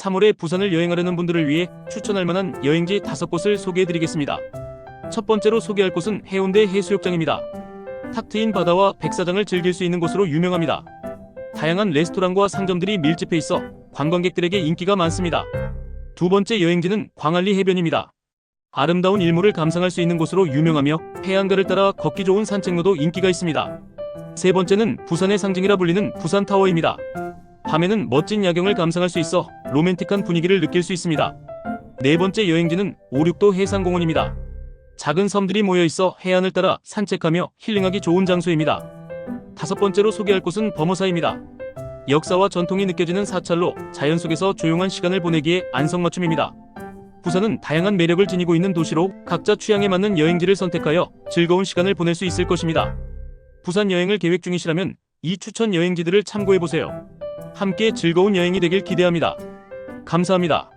3월에 부산을 여행하려는 분들을 위해 추천할 만한 여행지 5곳을 소개해드리겠습니다. 첫 번째로 소개할 곳은 해운대 해수욕장입니다. 탁 트인 바다와 백사장을 즐길 수 있는 곳으로 유명합니다. 다양한 레스토랑과 상점들이 밀집해 있어 관광객들에게 인기가 많습니다. 두 번째 여행지는 광안리 해변입니다. 아름다운 일몰을 감상할 수 있는 곳으로 유명하며 해안가를 따라 걷기 좋은 산책로도 인기가 있습니다. 세 번째는 부산의 상징이라 불리는 부산타워입니다. 밤에는 멋진 야경을 감상할 수 있어 로맨틱한 분위기를 느낄 수 있습니다. 네 번째 여행지는 오륙도 해상공원입니다. 작은 섬들이 모여 있어 해안을 따라 산책하며 힐링하기 좋은 장소입니다. 다섯 번째로 소개할 곳은 범어사입니다. 역사와 전통이 느껴지는 사찰로 자연 속에서 조용한 시간을 보내기에 안성맞춤입니다. 부산은 다양한 매력을 지니고 있는 도시로 각자 취향에 맞는 여행지를 선택하여 즐거운 시간을 보낼 수 있을 것입니다. 부산 여행을 계획 중이시라면 이 추천 여행지들을 참고해 보세요. 함께 즐거운 여행이 되길 기대합니다. 감사합니다.